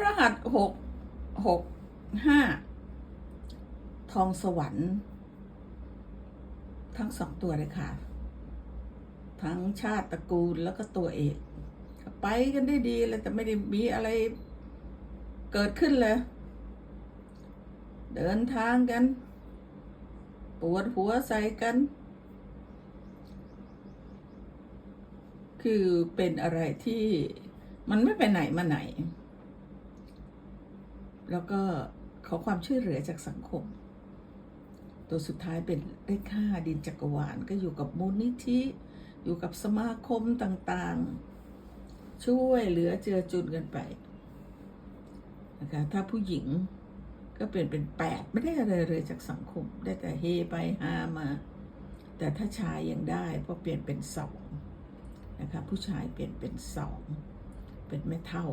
รหัสหกหกห้าทองสวรรค์ ทั้งสองตัวเลยค่ะ ทั้งชาติตระกูลแล้วก็ตัวเอกไปกันได้ดีเลยแต่ไม่ได้มีอะไรเกิดขึ้นเลย เดินทางกัน ปวดหัวใส่กัน คือเป็นอะไรที่มันไม่ไปไหนมาไหน แล้วก็ขอความช่วยเหลือจากสังคม ตัวสุดท้ายเป็นได้ค่าดินจักรวาลก็อยู่กับมูลนิธิอยู่กับสมาคมต่างๆ ช่วยเหลือเจือจุนกันไปนะคะถ้าผู้หญิงก็เปลี่ยนเป็นแปดไม่ได้อะไรเลยจากสังคม ได้แต่เฮไปฮามา แต่ถ้าชายยังได้เพราะเปลี่ยนเป็นสองนะคะผู้ชายเปลี่ยนเป็นสองเป็นไม่เท่า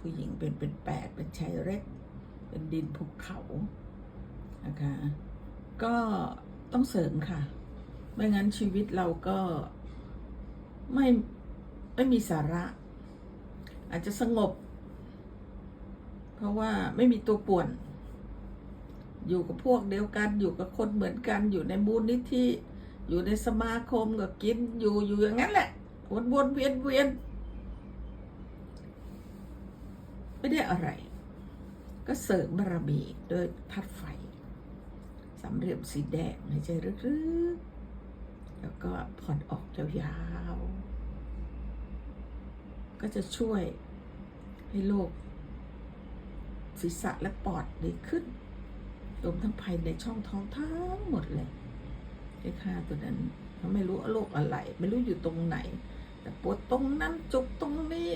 ผู้หญิงเป็นเป็นแปดเป็นชายเล็ก เป็นดินภูเขานะคะก็ต้องเสริมค่ะ ไม่งั้นชีวิตเราก็ไม่ไม่มีสาระ อาจจะสงบ เพราะว่าไม่มีตัวป่วน อยู่กับพวกเดียวกันอยู่กับคนเหมือนกันอยู่ในมูลนิธิอยู่ในสมาคมก็กินอยู่อยู่อย่างนั้นแหละวนวนเวียนเวียนไม่ได้อะไร ก็เสริมบารมีด้วยทัดไฟสำเรียมสีแดงหายใจลึกๆแล้วก็ผ่อนออกยาวๆ ก็จะช่วยให้โรคศีรษะและปอดดีขึ้นรวมทั้งภายในช่องท้องทั้งหมดเลยไอ้ค่าตัวนั้นเขาไม่รู้ว่าโรคอะไร ไม่รู้อยู่ตรงไหน แต่ปวดตรงนั้นจุกตรงนี้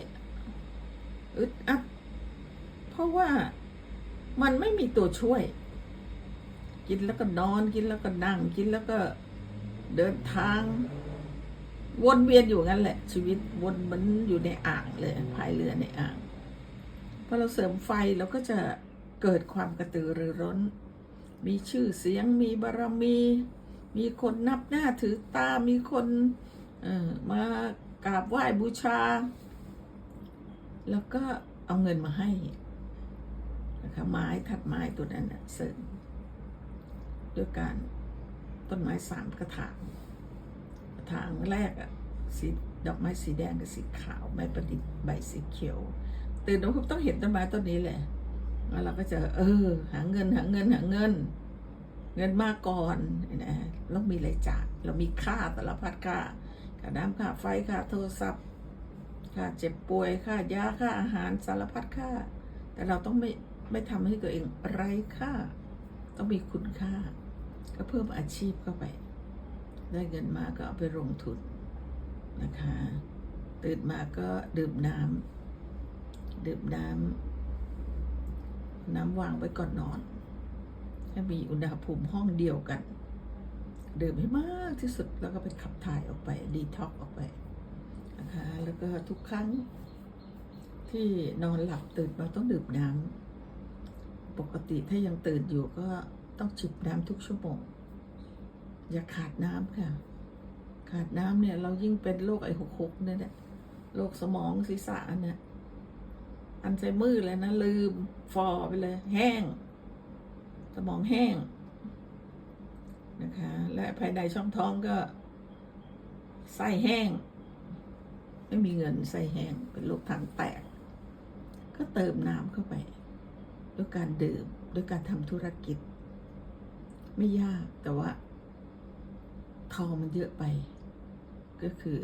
อึดอัดเพราะว่า มันไม่มีตัวช่วย กินแล้วก็นอนกินแล้วก็นั่ง กินแล้วก็เดินทาง วนเวียนอยู่งั้นแหละ ชีวิตวนเหมันอยู่ในอ่างเลยพายเรือในอ่างพอเราเสริมไฟเราก็จะเกิดความกระตือรือร้น มีชื่อเสียงมีบารมี มีคนนับหน้าถือตา มีคนออมากราบไหว้บูชา แล้วก็เอาเงินมาให้ นะคะไม้ทัดไม้ตัวนั้นเสริมด้วยการต้นไม้สามกระถางกระถางแรกอะสีดอกไม้สีแดงกับสีขาวไม้ประดิษฐ์ใบสีเขียว ตื่นมาปุ๊บต้องเห็นต้นไม้ต้นนี้แหละแล้วเราก็จะเออ หาเงินหาเงินหาเงิน เงินมาก่อนนะแล้วมีอะไรจ่ายเรามีค่าสารพัดค่าค่าน้ำค่าไฟค่าโทรศัพท์ค่าเจ็บป่วยค่ายาค่าอาหารสารพัดค่า แต่เราต้องไม่ ไม่ทำให้ตัวเองไร้ค่า ต้องมีคุณค่า ก็เพิ่มอาชีพเข้าไป ได้เงินมาก็เอาไปลงทุนนะคะ ตื่นมาก็ดื่มน้ำดื่มน้ำน้ำวางไว้ก่อนนอนให้มีอุณหภูมิห้องเดียวกัน ดื่มให้มากที่สุดแล้วก็ไปขับถ่ายออกไปดีท็อกออกไปนะคะแล้วก็ทุกครั้งที่นอนหลับตื่นมาต้องดื่มน้ำ ปกติถ้ายังตื่นอยู่ก็ต้องจิบน้ำทุกชั่วโมง อย่าขาดน้ำค่ะ ขาดน้ำเนี่ย เรายิ่งเป็นโรคไอหกหกเนี่ยแหละโรคสมองศีรษะเนี่ยอันไซเมอร์เลยนะ ลืม ฟอไปเลย แห้ง สมองแห้ง นะคะ และภายในช่องท้องก็ไส้แห้ง ไม่มีเงินไส้แห้ง เป็นโรคทางแตก ก็เติมน้ำเข้าไป ด้วยการดื่มด้วยการทำธุรกิจ ไม่ยากแต่ว่า ทองมันเยอะไป ก็คือ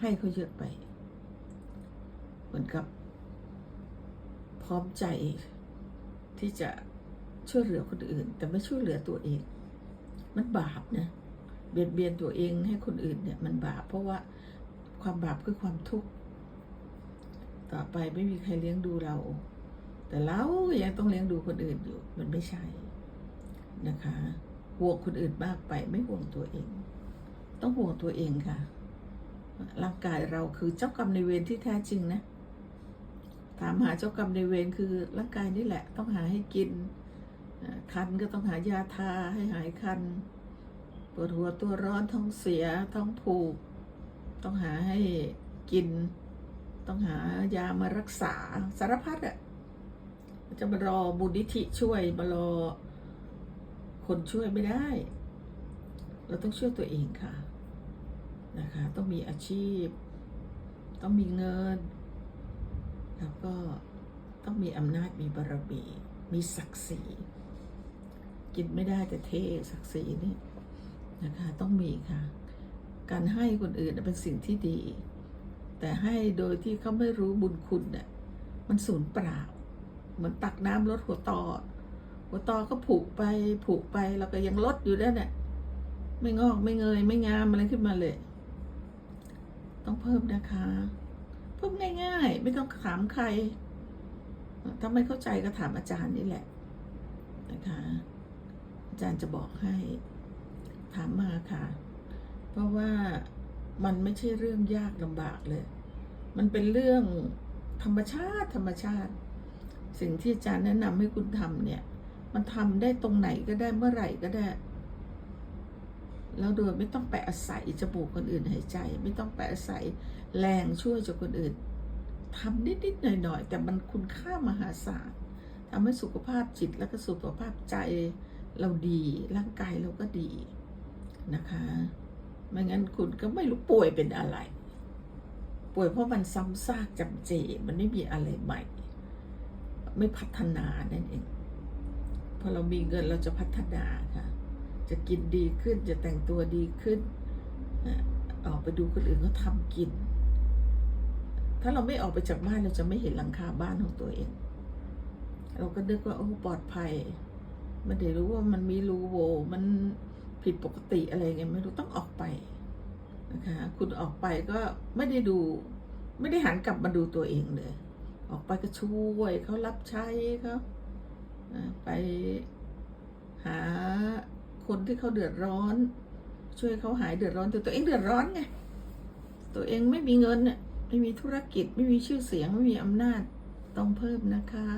ให้เขาเยอะไป เหมือนกับ พร้อมใจที่จะช่วยเหลือคนอื่น แต่ไม่ช่วยเหลือตัวเอง มันบาปนะเบียดเบียนตัวเองให้คนอื่นเนี่ย มันบาปเพราะว่าความบาปคือความทุกข์ ต่อไปไม่มีใครเลี้ยงดูเรา แต่เรายังต้องเลี้ยงดูคนอื่นอยู่ มันไม่ใช่นะคะห่วงคนอื่นมากไปไม่ห่วงตัวเอง ต้องห่วงตัวเองค่ะ ร่างกายเราคือเจ้ากรรมในเวรที่แท้จริงนะ ถามหาเจ้ากรรมในเวรคือร่างกายนี่แหละ ต้องหาให้กิน คันก็ต้องหายาทาให้หายคัน ปวดหัวตัวร้อนท้องเสียท้องผูก ต้องหาให้กิน ต้องหายามารักษาสารพัดอะ จะมารอบุญนิธิช่วยมารอ คนช่วยไม่ได้ เราต้องช่วยตัวเองค่ะนะคะ ต้องมีอาชีพ ต้องมีเงิน แล้วก็ต้องมีอำนาจมีบารมีมีศักดิ์ศรีกินไม่ได้แต่เทศักดิ์ศรีนี่นะคะต้องมีค่ะ การให้คนอื่นเป็นสิ่งที่ดี แต่ให้โดยที่เขาไม่รู้บุญคุณเนี่ยมันสูญเปล่า เหมือนตักน้ำลดหัวตอหัวตอก็ผูกไปผูกไปแล้วก็ยังลดอยู่ได้เนี่ยไม่งอกไม่เงย ไม่งามอะไรขึ้นมาเลย ต้องเพิ่มนะคะเพิ่มง่ายๆ ไม่ต้องถามใคร ถ้าไม่เข้าใจก็ถามอาจารย์นี่แหละนะคะอาจารย์จะบอกให้ถามมาค่ะ เพราะว่ามันไม่ใช่เรื่องยากลำบากเลย มันเป็นเรื่องธรรมชาติธรรมชาติ สิ่งที่อาจารย์แนะนำให้คุณทำเนี่ย มันทำได้ตรงไหนก็ได้เมื่อไหร่ก็ได้ แล้วโดยไม่ต้องไปอาศัยจมูกคนอื่นหายใจ ไม่ต้องไปอาศัยแรงช่วยจากคนอื่นทำนิดๆหน่อยๆ แต่มันคุณค่ามหาศาลทำให้สุขภาพจิตและก็สุขภาพใจเราดีร่างกายเราก็ดีนะคะ ไม่งั้นคุณก็ไม่รู้ป่วยเป็นอะไร ป่วยเพราะมันซ้ำซากจำเจ มันไม่มีอะไรใหม่ ไม่พัฒนานั่นเอง พอเรามีเงินเราจะพัฒนาค่ะ จะกินดีขึ้นจะแต่งตัวดีขึ้นออกไปดูคนอื่นเขาทำกิน ถ้าเราไม่ออกไปจากบ้านเราจะไม่เห็นหลังคาบ้านของตัวเอง เราก็นึกว่าโอ้ปลอดภัย มันได้รู้ว่ามันมีรูโว มันผิดปกติอะไรไงไม่รู้ต้องออกไปนะคะ คุณออกไปก็ไม่ได้ดู ไม่ได้หันกลับมาดูตัวเองเลย ออกไปก็ช่วยเขารับใช้เขาอ่าไปหาคนที่เขาเดือดร้อน ช่วยเขาหายเดือดร้อนแต่ตัวเองเดือดร้อนไงตัวเองไม่มีเงินเนี่ยไม่มีธุรกิจไม่มีชื่อเสียงไม่มีอำนาจต้องเพิ่มนะคะ